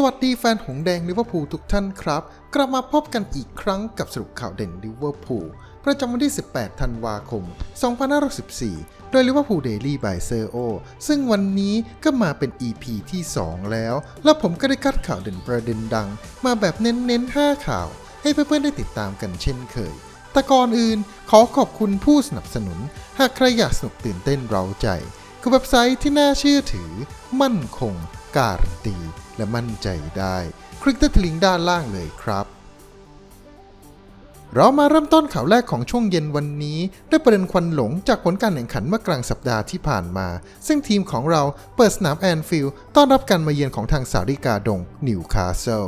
สวัสดีแฟนหงแดงลิเวอร์พูลทุกท่านครับ กลับมาพบกันอีกครั้งกับสรุปข่าวเด่นลิเวอร์พูลประจำวันที่ 18 ธันวาคม 2514 โดยลิเวอร์พูลเดลี่บายเซอร์โอซึ่งวันนี้ก็มาเป็น EP ที่ 2 แล้ว และผมก็ได้คัดข่าวเด่นประเด็นดัง มาแบบเน้นๆ 5 ข่าว ให้เพื่อนๆ ได้ติดตามกันเช่นเคย แต่ก่อนอื่นขอขอบคุณผู้สนับสนุน หากใครอยากสนุกตื่นเต้นเร้าใจ คือเว็บไซต์ที่น่าเชื่อถือ มั่นคง การันตีและมั่นใจได้ คลิกที่ลิงก์ด้านล่างเลยครับ เรามาเริ่มต้นข่าวแรกของช่วงเย็นวันนี้ด้วยประเด็นควันหลงจากผลการแข่งขันเมื่อกลางสัปดาห์ที่ผ่านมา ซึ่งทีมของเราเปิดสนามแอนฟิลด์ต้อนรับการมาเยือนของทางสาริกาดงนิวคาสเซิล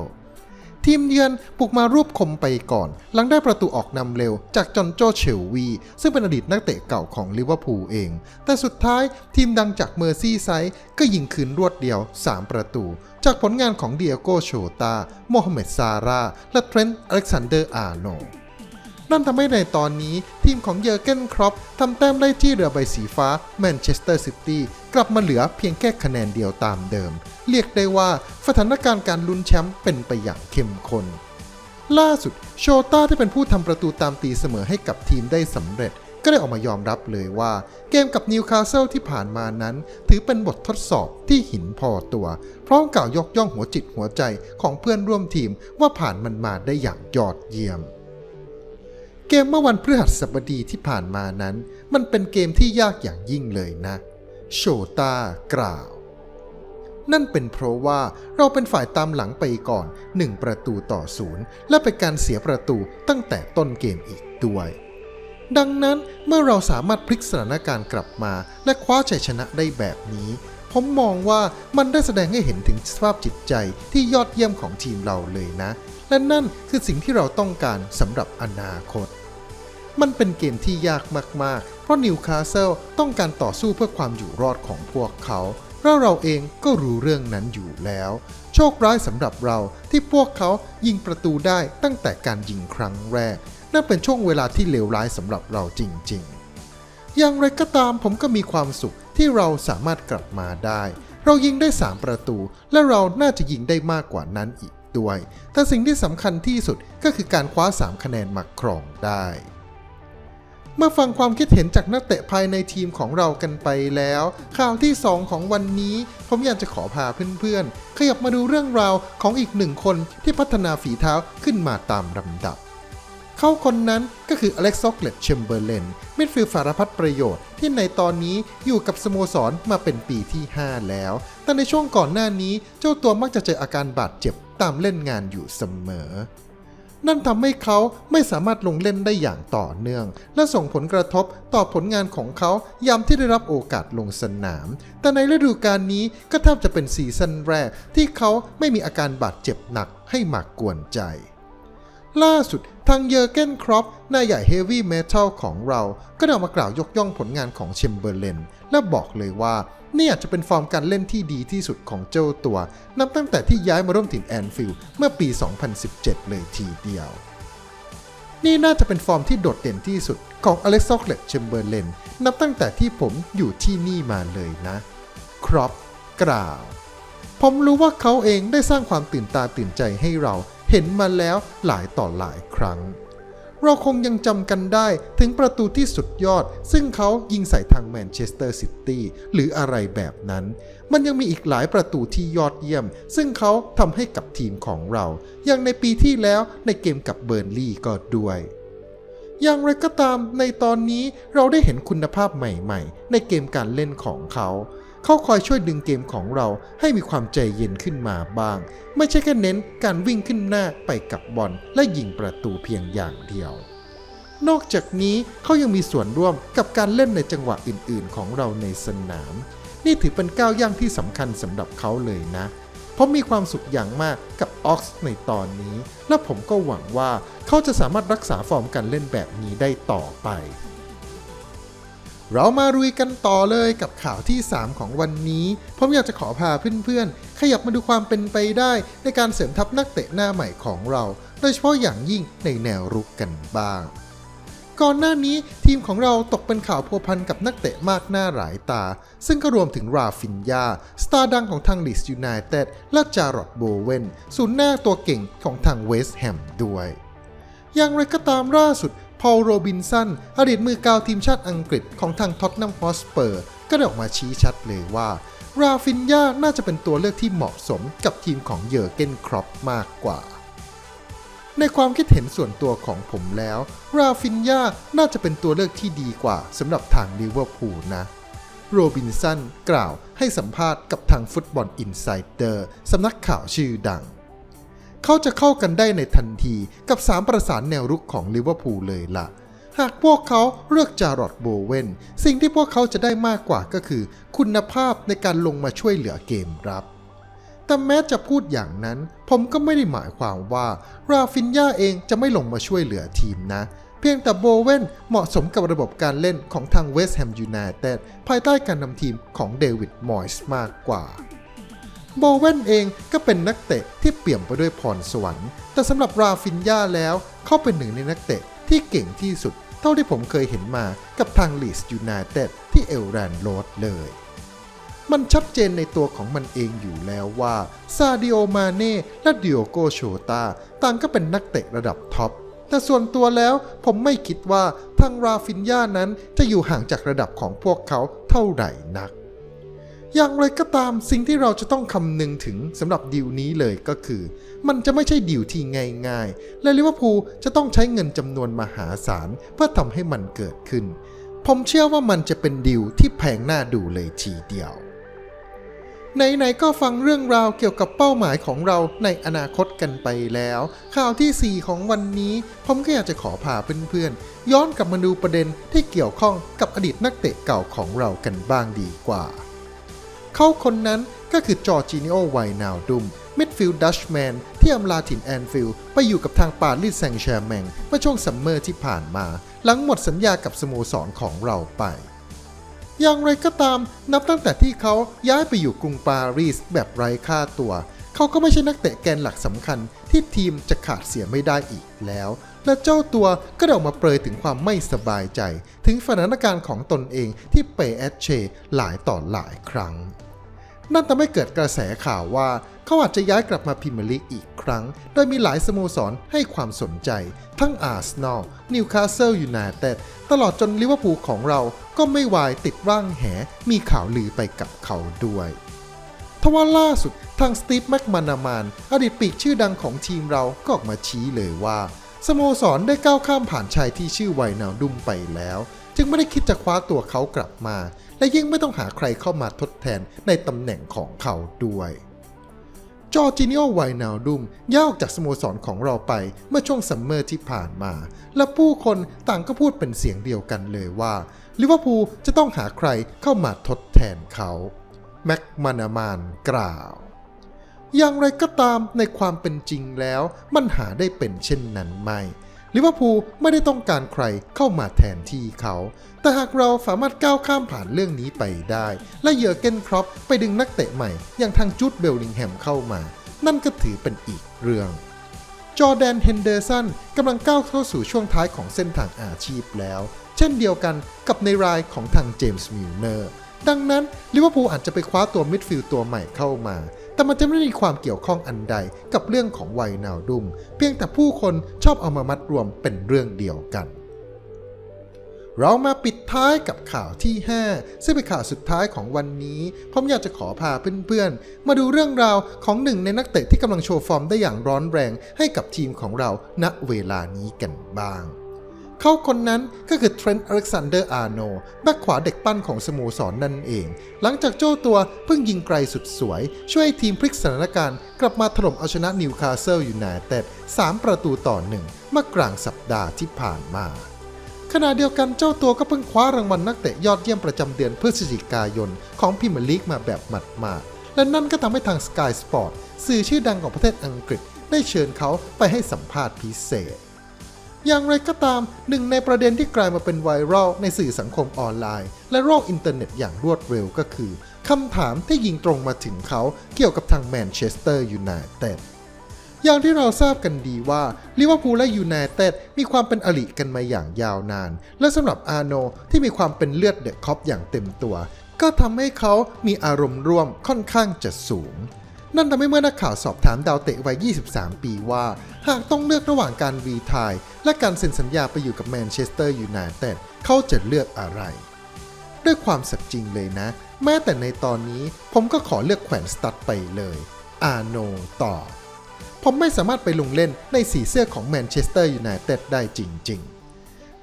ทีมเยือนปลุกมารวบคมไปก่อน หลังได้ประตูออกนำเร็วจากจอนโจเชลวี ซึ่งเป็นอดีตนักเตะเก่าของลิเวอร์พูลเอง แต่สุดท้ายทีมดังจากเมอร์ซี่ไซด์ก็ยิงคืนรวดเดียว 3 ประตู จากผลงานของเดียโกโชตาโมฮัมเหม็ดซาร่าและเทรนต์อเล็กซานเดอร์อาร์โน นั่นทำให้ในตอนนี้ทีมของเยอร์เกนครอปทำแต้มได้ที่เรือใบสีฟ้าแมนเชสเตอร์ซิตี้กลับมาเหลือเพียงแค่คะแนนเดียวตามเดิม เรียกได้ว่าสถานการณ์การลุ้นแชมป์เป็นไปอย่างเข้มข้นล่าสุดโชต้าที่เป็นผู้ทำประตูตามตีเสมอให้กับทีมได้สำเร็จ ก็ได้ออกมายอมรับเลยว่า เกมกับนิวคาสเซิลที่ผ่านมานั้น ถือเป็นบททดสอบที่หินพอตัว พร้อมกล่าวยกย่องหัวจิตหัวใจของเพื่อนร่วมทีมว่าผ่านมันมาได้อย่างยอดเยี่ยม เกมเมื่อวันพฤหัสบดีที่ผ่านมานั้น มันเป็นเกมที่ยากอย่างยิ่งเลยนะ โชตากล่าว นั่นเป็นเพราะว่าเราเป็นฝ่ายตามหลังไปก่อน 1 ประตูต่อศูนย์และเป็นการเสียประตูตั้งแต่ต้นเกมอีกด้วย ดังนั้นเมื่อเราสามารถพลิกสถานการณ์กลับมาและคว้าชัยชนะได้แบบนี้ ผมมองว่ามันได้แสดงให้เห็นถึงสภาพจิตใจที่ยอดเยี่ยมของทีมเราเลยนะและนั่นคือสิ่งที่เราต้องการสำหรับอนาคต มันเป็นเกมที่ยากมากๆ เพราะนิวคาสเซิลต้องการต่อสู้เพื่อความอยู่รอดของพวกเขาแล้วเราเองก็รู้เรื่องนั้นอยู่แล้ว โชคร้ายสำหรับเราที่พวกเขายิงประตูได้ตั้งแต่การยิงครั้งแรก นั่นเป็นช่วงเวลาที่เลวร้ายสำหรับเราจริงๆ อย่างไรก็ตามผมก็มีความสุขที่เราสามารถกลับมาได้ เรายิงได้ 3 ประตู และเราน่าจะยิงได้มากกว่านั้นอีกด้วย แต่สิ่งที่สำคัญที่สุดก็คือการคว้า 3 คะแนนมาครองได้ มื่อฟังความคิดเห็นจากนักเตะภายในทีมของเรากันไปแล้ว ข่าวที่ 2 ของวันนี้ ผมอยากจะขอพาเพื่อนๆ ขยับมาดูเรื่องราวของอีกหนึ่งคนที่พัฒนาฝีเท้าขึ้นมาตามลำดับ เขาคนนั้นก็คืออเล็กซ์ o อกเลตเชมเบอร์เลนมิดฟิลด์สารพัดประโยชน์ที่ในตอนนี้อยู่กับสโมสรมาเป็นปีที่ 5 แล้ว แต่ในช่วงก่อนหน้านี้เจ้าตัวมักจะเจออาการบาดเจ็บตามเล่นงานอยู่เสมอ นั่นทำให้เขาไม่สามารถลงเล่นได้อย่างต่อเนื่อง และส่งผลกระทบต่อผลงานของเขายามที่ได้รับโอกาสลงสนาม แต่ในฤดูกาลนี้ก็แทบจะเป็นซีซั่นแรก ที่เขาไม่มีอาการบาดเจ็บหนักให้มากวนใจ ล่าสุดทางเยอร์เกนครอปนายใหญ่เฮฟวี่เมทัลของเรา ก็ได้ออกมากล่าวยกย่องผลงานของเชมเบอร์เลนและบอกเลยว่า นี่อาจจะเป็นฟอร์มการเล่นที่ดีที่สุดของเจ้าตัว นับตั้งแต่ที่ย้ายมาร่วมทีมแอนฟิลด์เมื่อปี 2017 เลยทีเดียว นี่น่าจะเป็นฟอร์มที่โดดเด่นที่สุดของอเล็กซ์ o อกเลตเชมเบอร์เลนนับตั้งแต่ที่ผมอยู่ที่นี่มาเลยนะ ครอปกล่าว ผมรู้ว่าเขาเองได้สร้างความตื่นตาตื่นใจให้เราเห็นมาแล้วหลายต่อหลายครั้ง เราคงยังจำกันได้ถึงประตูที่สุดยอด ซึ่งเขายิงใส่ทางแมนเชสเตอร์ซิตี้หรืออะไรแบบนั้น มันยังมีอีกหลายประตูที่ยอดเยี่ยม ซึ่งเขาทำให้กับทีมของเรา อย่างในปีที่แล้วในเกมกับเบอร์นลี่ก็ด้วยอย่างไรก็ตามในตอนนี้เราได้เห็นคุณภาพใหม่ๆ ในเกมการเล่นของเขา เขาคอยช่วยดึงเกมของเราให้มีความใจเย็นขึ้นมาบ้าง ไม่ใช่แค่เน้นการวิ่งขึ้นหน้าไปกับบอลและยิงประตูเพียงอย่างเดียวนอกจากนี้เขายังมีส่วนร่วมกับการเล่นในจังหวะอื่นๆ ของเราในสนาม นี่ถือเป็นก้าวย่างที่สำคัญสำหรับเขาเลยนะ ผมมีความสุขอย่างมากกับออกซ์ในตอนนี้ และผมก็หวังว่าเขาจะสามารถรักษาฟอร์มการเล่นแบบนี้ได้ต่อไป เรามารุยกันต่อเลยกับข่าวที่ 3 ของวันนี้ ผมอยากจะขอพาเพื่อนๆ ขยับมาดูความเป็นไปได้ในการเสริมทัพนักเตะหน้าใหม่ของเรา โดยเฉพาะอย่างยิ่งในแนวรุกกันบ้าง ก่อนหน้านี้ทีมของเราตกเป็นข่าวพัวพันกับนักเตะมากหน้าหลายตา ซึ่งก็รวมถึงราฟินยา สตาร์ดังของทางลีสยูไนเต็ดและจารอดโบเวนศูนย์หน้าตัวเก่งของทางเวสต์แฮมด้วยอย่างไรก็ตามล่าสุด พอลโรบินสันอดีตมือกาวทีมชาติอังกฤษของทางท็อตแนมฮอสเปอร์ ก็ได้ออกมาชี้ชัดเลยว่า ราฟินยาน่าจะเป็นตัวเลือกที่เหมาะสมกับทีมของเยอร์เกนครอปมากกว่า ในความคิดเห็นส่วนตัวของผมแล้ว ราฟินยาน่าจะเป็นตัวเลือกที่ดีกว่าสำหรับทางลิเวอร์พูลนะโรบินสันกล่าวให้สัมภาษณ์กับทางฟุตบอลอินไซเดอร์สำนักข่าวชื่อดัง เขาจะเข้ากันได้ในทันทีกับสามประสานแนวรุกของลิเวอร์พูลเลยล่ะ หากพวกเขาเลือกจารอดโบเวนสิ่งที่พวกเขาจะได้มากกว่าก็คือ คุณภาพในการลงมาช่วยเหลือเกมรับแต่แม้จะพูดอย่างนั้น ผมก็ไม่ได้หมายความว่า ราฟินยาเองจะไม่ลงมาช่วยเหลือทีมนะ เพียงแต่โบเวนเหมาะสมกับระบบการเล่นของทางเวสต์แฮมยูไนเต็ดภายใต้การนำทีมของเดวิดมอยส์มากกว่า โบเวนเองก็เป็นนักเตะที่เปี่ยมไปด้วยพรสวรรค์ แต่สำหรับราฟินยาแล้วเขาเป็นหนึ่งในนักเตะที่เก่งที่สุด เท่าที่ผมเคยเห็นมากับทางลีสยูไนเต็ดที่เอลแรนโรดเลย มันชัดเจนในตัวของมันเองอยู่แล้วว่าซาดิโอมาเน่และดิโอโกโชตาต่างก็เป็นนักเตะระดับท็อปแต่ส่วนตัวแล้วผมไม่คิดว่าทางราฟินยานั้นจะอยู่ห่างจากระดับของพวกเขาเท่าไหร่นัก อย่างไรก็ตามสิ่งที่เราจะต้องคำนึงถึงสำหรับดีลนี้เลยก็คือ มันจะไม่ใช่ดีลที่ง่ายๆ และลิเวอร์พูลจะต้องใช้เงินจำนวนมหาศาลเพื่อทำให้มันเกิดขึ้น ผมเชื่อว่ามันจะเป็นดีลที่แพงน่าดูเลยทีเดียวไหนๆก็ฟังเรื่องราวเกี่ยวกับเป้าหมายของเราในอนาคตกันไปแล้ว ข่าวทีสี่ 4 ของวันนี้ ผมก็อยากจะขอพาเพื่อนๆ ย้อนกลับมาดูประเด็นที่เกี่ยวข้องกับอดีตนักเตะเก่าของเรากันบ้างดีกว่า เขาคนนั้นก็คือจอร์จินิโอไวนาวดุมมิดฟิลด์ดัชแมนที่อำลาถิ่นแอนฟิลด์ไปอยู่กับทางปารีสแซงต์แชร์แมงเมื่อช่วงซัมเมอร์ที่ผ่านมา หลังหมดสัญญากับสโมสรของเราไป อย่างไรก็ตามนับตั้งแต่ที่เขาย้ายไปอยู่กรุงปารีสแบบไร้ค่าตัว เขาก็ไม่ใช่นักเตะแกนหลักสำคัญที่ทีมจะขาดเสียไม่ได้อีกแล้ว และเจ้าตัวก็ได้ออกมาเปรยถึงความไม่สบายใจ ถึงสถานการณ์ของตนเองที่เปแอชเชหลายต่อหลายครั้ง นั่นทำให้เกิดกระแสข่าวว่าเขาอาจจะย้ายกลับมาพรีเมียร์ลีกอีกครั้ง โดยมีหลายสโมสรให้ความสนใจ ทั้งอาร์เซนอลนิวคาสเซิลยูไนเต็ดตลอดจนลิเวอร์พูลของเราก็ไม่วายติดร่างแหมีข่าวลือไปกับเขาด้วย ทว่าล่าสุดทางสตีฟแม็กมานามานอดีตปีกชื่อดังของทีมเราก็ออกมาชี้เลยว่า สโมสรได้ก้าวข้ามผ่านชายที่ชื่อไวนาวดุมไปแล้ว จึงไม่ได้คิดจะคว้าตัวเขากลับมา และยิ่งไม่ต้องหาใครเข้ามาทดแทนในตำแหน่งของเขาด้วยจอร์จิเนิโอไวนาวดุมย้ายออกจากสโมสรของเราไปเมื่อช่วงซัมเมอร์ที่ผ่านมา และผู้คนต่างก็พูดเป็นเสียงเดียวกันเลยว่าลิเวอร์พูลจะต้องหาใครเข้ามาทดแทนเขา แม็กมานามานกล่าว อย่างไรก็ตามในความเป็นจริงแล้วมันหาได้เป็นเช่นนั้นไม่ลิเวอร์พูลไม่ได้ต้องการใครเข้ามาแทนที่เขา แต่หากเราสามารถก้าวข้ามผ่านเรื่องนี้ไปได้ และเยอร์เกนครอปไปดึงนักเตะใหม่ อย่างทางจูดเบลลิงแฮมเข้ามา นั่นก็ถือเป็นอีกเรื่อง จอแดนเฮนเดอร์สันกำลังก้าวเข้าสู่ช่วงท้ายของเส้นทางอาชีพแล้ว เช่นเดียวกันกับในรายของทางเจมส์มิลเนอร์ ดังนั้นลิเวอร์พูลอาจจะไปคว้าตัวมิดฟิลด์ตัวใหม่เข้ามา แต่มันจะไม่มีความเกี่ยวข้องอันใดกับเรื่องของไวนาวดุม เพียงแต่ผู้คนชอบเอามามัดรวมเป็นเรื่องเดียวกัน เรามาปิดท้ายกับข่าวที่ 5 ซึ่งเป็นข่าวสุดท้ายของวันนี้ ผมอยากจะขอพาเพื่อนๆ มาดูเรื่องราวของหนึ่งในนักเตะที่กำลังโชว์ฟอร์มได้อย่างร้อนแรงให้กับทีมของเราณเวลานี้กันบ้าง เขาคนนั้นก็คือเทรนต์อเล็กซานเดอร์อาร์โนแบ็คขวาเด็กปั้นของสโมสรนนั่นเอง หลังจากเจ้าตัวเพิ่งยิงไกลสุดสวย ช่วยให้ทีมพลิกสถานการณ์ กลับมาถล่มเอาชนะนิวคาสเซิลยูไนเต็ด3ประตูต่อหนึ่งเมื่อกลางสัปดาห์ที่ผ่านมาขณะเดียวกันเจ้าตัวก็เพิ่งคว้ารางวัลนักเตะยอดเยี่ยมประจำเดือนพฤศจิกายนของพรีเมียร์ลีกมาแบบหมัดๆและนั่นก็ทำให้ทาง Sky Sport สื่อชื่อดังของประเทศอังกฤษ ได้เชิญเขาไปให้สัมภาษณ์พิเศษ อย่างไรก็ตามหนึ่งในประเด็นที่กลายมาเป็นไวรัลในสื่อสังคมออนไลน์ และโลกอินเทอร์เน็ตอย่างรวดเร็วก็คือคำถามที่ยิงตรงมาถึงเขาเกี่ยวกับทางแมนเชสเตอร์ยูไนเต็ดอย่างที่เราทราบกันดีว่าลิเวอร์พูลและยูไนเต็ดมีความเป็นอริกันมาอย่างยาวนาน และสำหรับอาโนที่มีความเป็นเลือดเดอะคอปอย่างเต็มตัว ก็ทำให้เขามีอารมณ์ร่วมค่อนข้างจะสูง นั่นทำให้เมื่อนักข่าวสอบถามดาวเตะวัย 23 ปีว่า หากต้องเลือกระหว่างการรีทร์และการเซ็นสัญญาไปอยู่กับแมนเชสเตอร์ยูไนเต็ดเขาจะเลือกอะไร ด้วยความสัตย์จริงเลยนะ แม้แต่ในตอนนี้ผมก็ขอเลือกแขวนสตัดไปเลย อาโนต่อ ผมไม่สามารถไปลงเล่นในสีเสื้อของแมนเชสเตอร์ยูไนเต็ดได้จริง ๆ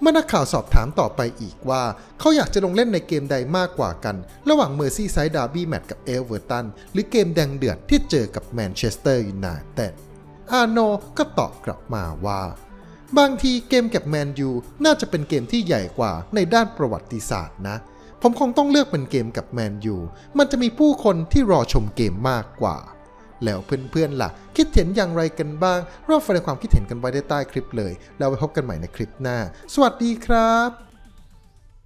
เมื่อนักข่าวสอบถามต่อไปอีกว่า เขาอยากจะลงเล่นในเกมใดมากกว่ากัน ระหว่างเมอร์ซี่ไซด์ดาร์บี้แมตช์กับเอเวอร์ตัน หรือเกมแดงเดือดที่เจอกับแมนเชสเตอร์ยูไนเต็ดอาโนก็ตอบกลับมาว่า บางทีเกมกับแมนยูน่าจะเป็นเกมที่ใหญ่กว่าในด้านประวัติศาสตร์นะ ผมคงต้องเลือกเป็นเกมกับแมนยูมันจะมีผู้คนที่รอชมเกมมากกว่า แล้วเพื่อนๆล่ะ คิดเห็นอย่างไรกันบ้างรอบแสดงความคิดเห็นกันไว้ได้ใต้คลิปเลย แล้วไว้พบกันใหม่ในคลิปหน้า สวัสดีครับ